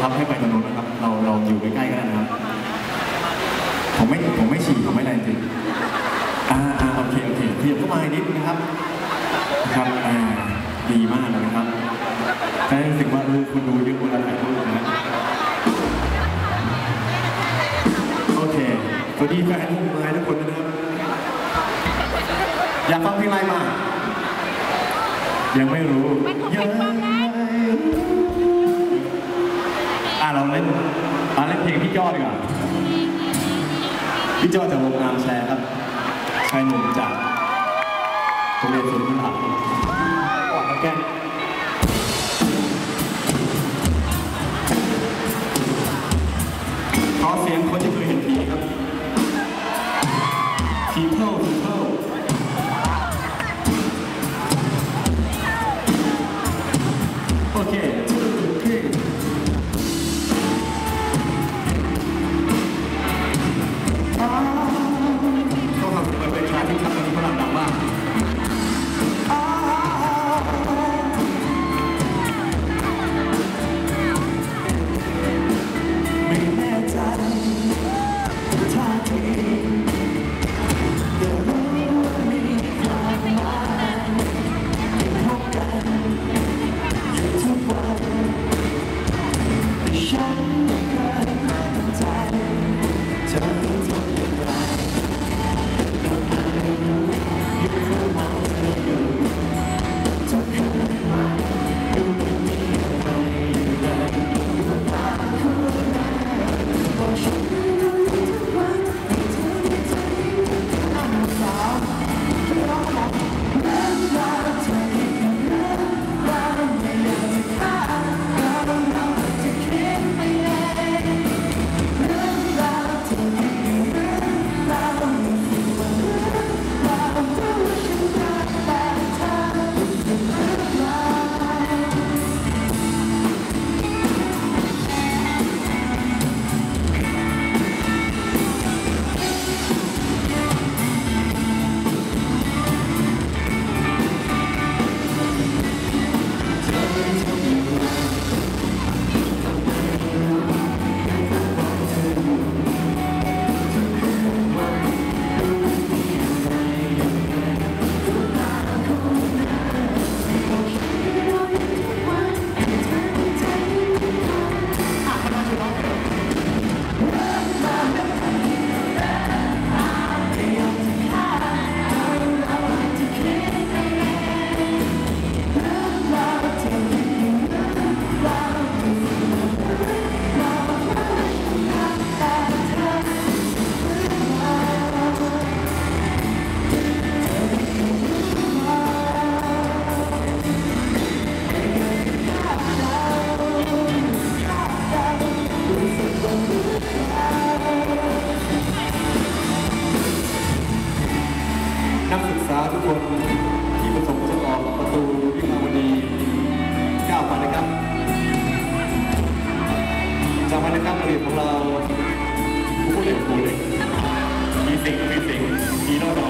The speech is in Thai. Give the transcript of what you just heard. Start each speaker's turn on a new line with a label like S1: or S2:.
S1: คับให้ไปตรงนู้นนะครับ เราเราอยู่ใกล้ๆก็ได้นะครับ ผมไม่ผมไม่ฉี่ผมไม่อะไรจริงอ่าอ่าโอเคโอเคขยับเข้ามาอีกนิดนะครับนะครับอ่าดีมากเลยนะครับจะได้รู้สึกว่าเออคนดูเยอะเวลาถ่ายรูปนะโอเคสวัสดีแฟนมุกไม้ทุกคนนะครับอยากฟังเพลงอะไรมา ยังไม่รู้ยังไม่รู้ อะเราเล่นอะเล่นเพลงพี่ยอดดีกว่าพี่โจจากวงงามแชร์ครับชายหนุ่มจากโรงเรียนสุนทรภาพก่อนแกนขอเสียงคนที่เคยเห็นผีครับ People People โอ นะครับเรียนของเราผู้เล่นผู้เล่นมีสิงมีสิงมีโนดอ